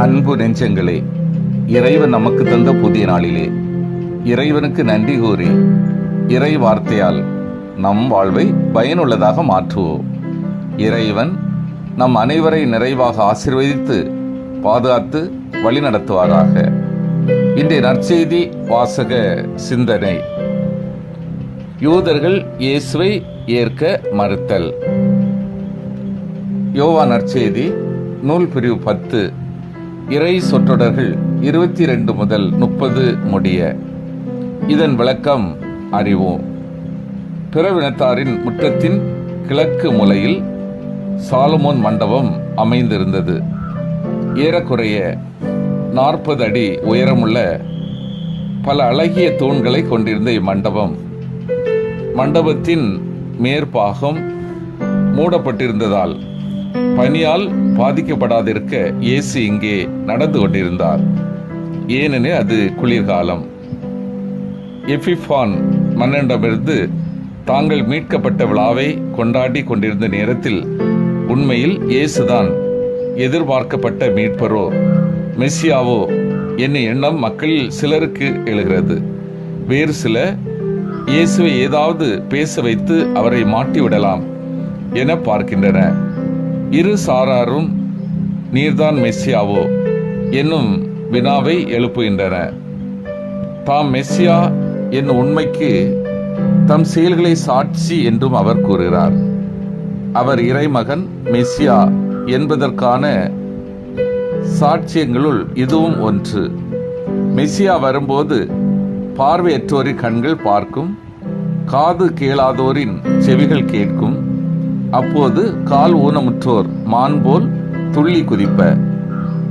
அன்பு நெஞ்சங்களே இறைவன் நமக்கு தந்த புதிய நாளிலே. இறைவனுக்கு நன்றி கூறி இறை வார்த்தையால் நம் வாழ்வை பயனுள்ளதாக மாற்றுவோம். இறைவன் நம் அனைவரை நிறைவாக ஆசிர்வதித்து பாதுகாத்து வழிநடத்துவாராக. இன்றைய நற்செய்தி வாசக சிந்தனை. யூதர்கள் இயேசுவை ஏற்க மறுத்தல். யோவா நற்செய்தி நூல் பிரிவு பத்து இறை சொற்றொடர்கள் இருபத்தி ரெண்டு முதல் முப்பது முடிய. இதன் விளக்கம் அறிவோம். பிறவினத்தாரின் முற்றத்தின் கிழக்கு முலையில் சாலமோன் மண்டபம் அமைந்திருந்தது. ஏறக்குறைய நாற்பது அடி உயரமுள்ள பல அழகிய தூண்களை கொண்டிருந்த இம்மண்டபம். மண்டபத்தின் மேற்பாகம் மூடப்பட்டிருந்ததால் பனியால் பாதிக்கப்படாதிருக்க இயேசு இங்கே நடந்து கொண்டிருந்தார். ஏனெனில் அது குளிர்காலம். எஃபிஃபான் மன்னனிடமிருந்து தாங்கள் மீட்கப்பட்ட விழாவை கொண்டாடி கொண்டிருந்த நேரத்தில் உண்மையில் இயேசுதான் எதிர்பார்க்கப்பட்ட மீட்பரோ மெஸ்ஸியாவோ என்னும் எண்ணம் மக்களில் சிலருக்கு எழுகிறது. வேறு சில இயேசுவை ஏதாவது பேச வைத்து அவரை மாட்டிவிடலாம் என பார்க்கின்றன. இரு சாராரும் நீர்தான் மெஸ்ஸியாவோ என்னும் வினாவை எழுப்புகின்றன. தாம் மெஸ்ஸியா என் உண்மைக்கு தம் செயல்களை சாட்சி என்றும் அவர் கூறுகிறார். அவர் இறைமகன் மெஸ்ஸியா என்பதற்கான சாட்சியங்களுள் இதுவும் ஒன்று. மெஸ்ஸியா வரும்போது பார்வையற்றோரின் கண்கள் பார்க்கும் காது கேளாதோரின் செவிகள் கேட்கும் அப்போது கால் ஊனமுற்றோர் மான் போல் துள்ளி குதிப்ப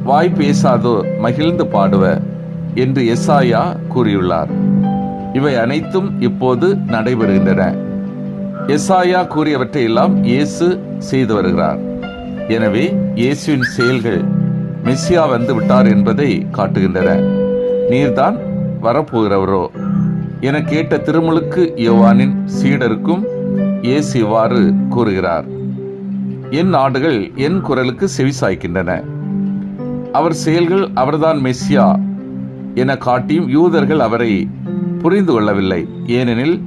வாய் பேசாதோர் மகிழ்ந்து பாடுவ என்று எஸ்ஆயா கூறியுள்ளார். இவை அனைத்தும் இப்போது நடைபெறுகின்றன. எஸ்ஆயா கூறியவற்றை எல்லாம் இயேசு செய்து வருகிறார். எனவே இயேசுவின் செயல்கள் மெஸ்ஸியா வந்து விட்டார் என்பதை காட்டுகின்றன. நீர்தான் வரப்போகிறவரோ? என கேட்ட திருமுழுக்கு யோவானின் சீடருக்கும் இயேசு இவ்வாறு கூறுகிறார். என் ஆடுகள் என் குரலுக்கு செவிசாய்க்கின்றன. அவர் செயல்கள் அவர்தான் மெஸ்ஸியா என காட்டியும் யூதர்கள் அவரை புரிந்து கொள்ளவில்லை. ஏனெனில்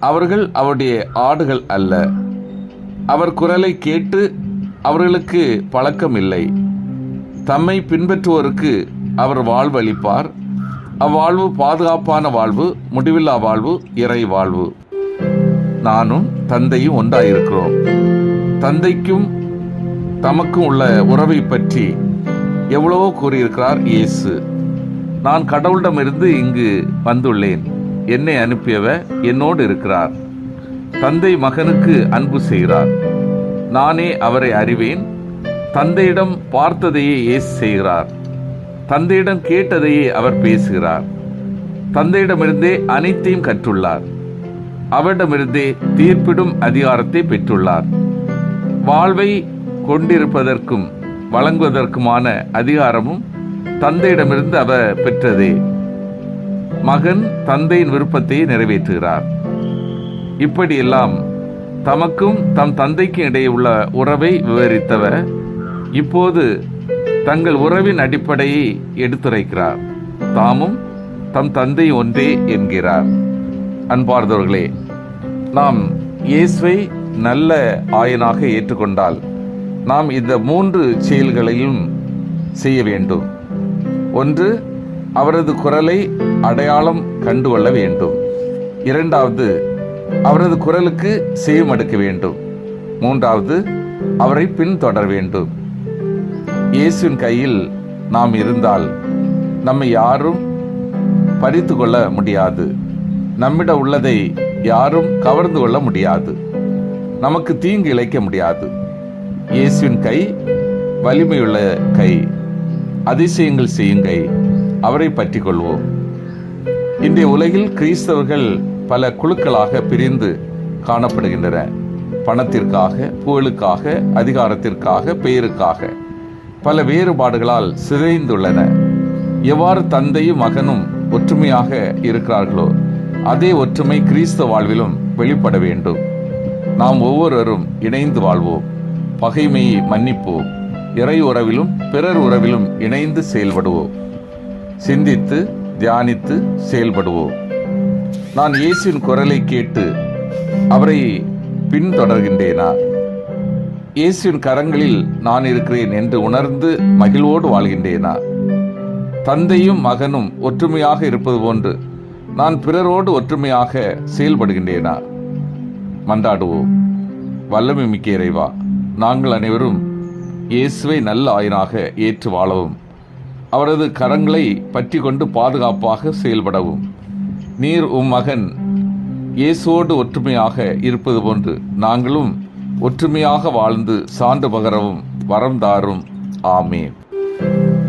அவர்கள் அவருடைய ஆடுகள் அல்ல. அவர் குரலை கேட்டு அவர்களுக்கு பழக்கம் இல்லை தம்மை பின்பற்றுவோருக்கு அவர் வாழ்வு அளிப்பார் அவ்வாழ்வு பாதுகாப்பான வாழ்வு முடிவில்லா வாழ்வு இறை வாழ்வு. நானும் தந்தையும் ஒன்றாயிருக்கிறோம். தந்தைக்கும் தமக்கும் உள்ள உறவை பற்றி எவ்வளவோ கூறியிருக்கிறார் இயேசு. நான் கடவுளிடமிருந்து இங்கு வந்துள்ளேன். என்னை அனுப்பியவ என்னோடு இருக்கிறார். தந்தை மகனுக்கு அன்பு செய்கிறார். நானே அவரை அறிவேன். தந்தையிடம் பார்த்ததையே இயேசு செய்கிறார். தந்தையிடம் கேட்டதையே அவர் பேசுகிறார். தந்தையிடமிருந்தே அனைத்தையும் கற்றுள்ளார். அவரிடமிருந்தே தீர்ப்பிடும் அதிகாரத்தை பெற்றுள்ளார். வாழ்வை கொண்டிருப்பதற்கும் வழங்குவதற்குமான அதிகாரமும் தந்தையிடமிருந்து அவர் பெற்றதே. மகன் தந்தையின் விருப்பத்தை நிறைவேற்றுகிறார். இப்படியெல்லாம் தமக்கும் தம் தந்தைக்கும் இடையே உள்ள உறவை விவரித்தவர் இப்போது தங்கள் உறவின் அடிப்படையை எடுத்துரைக்கிறார். தாமும் தம் தந்தை ஒன்றே என்கிறார். அன்பார்ந்தவர்களே நாம் இயேசுவை நல்ல ஆயனாக ஏற்றுக்கொண்டால் நாம் இந்த மூன்று செயல்களையும் செய்ய வேண்டும். ஒன்று அவரது குரலை அடையாளம் கண்டுகொள்ள வேண்டும். இரண்டாவது அவரது குரலுக்கு செவிமடுக்க வேண்டும். மூன்றாவது அவரை பின்தொடர வேண்டும். இயேசுவின் கையில் நாம் இருந்தால் நம்மை யாரும் பறித்து கொள்ள முடியாது. நம்மிடம் உள்ளதை யாரும் கவர்ந்து கொள்ள முடியாது. நமக்கு தீங்கு இழைக்க முடியாது. இயேசுவின் கை வலிமையுள்ள கை அதிசயங்கள் செய்யும் கை அவரை பற்றி கொள்வோம். இன்றைய உலகில் கிறிஸ்தவர்கள் பல குழுக்களாக பிரிந்து காணப்படுகின்றன. பணத்திற்காக புகழுக்காக அதிகாரத்திற்காக பெயருக்காக. பல வேறுபாடுகளால் சிதைந்துள்ளன. எவ்வாறு தந்தையும் மகனும் ஒற்றுமையாக இருக்கிறார்களோ அதே ஒற்றுமை கிறிஸ்த வாழ்விலும் வெளிப்பட வேண்டும். நாம் ஒவ்வொருவரும் இணைந்து வாழ்வோம். பகைமையை மன்னிப்போம். இறை உறவிலும் பிறர் உறவிலும் இணைந்து செயல்படுவோம். சிந்தித்து தியானித்து செயல்படுவோம். நான் இயேசுவின் குரலை கேட்டு அவரை பின்தொடர்கின்றேனா? இயேசுவின் கரங்களில் நான் இருக்கிறேன் என்று உணர்ந்து மகிழ்வோடு வாழ்கின்றேனா? தந்தையும் மகனும் ஒற்றுமையாக இருப்பது போன்று நான் பிறரோடு ஒற்றுமையாக செயல்படுகின்றேனா? மன்றாடுவோம். வல்லமை மிக்க இறைவா நாங்கள் அனைவரும் இயேசுவை நல்ல ஆயனாக ஏற்று வாழவும். அவரது கரங்களை பற்றி கொண்டு பாதுகாப்பாக செயல்படவும். நீர் உம் மகன் இயேசுவோடு ஒற்றுமையாக இருப்பது போன்று நாங்களும் ஒற்றுமையாக வாழ்ந்து சான்று பகரவும் வரம் தாரும். ஆமேன்.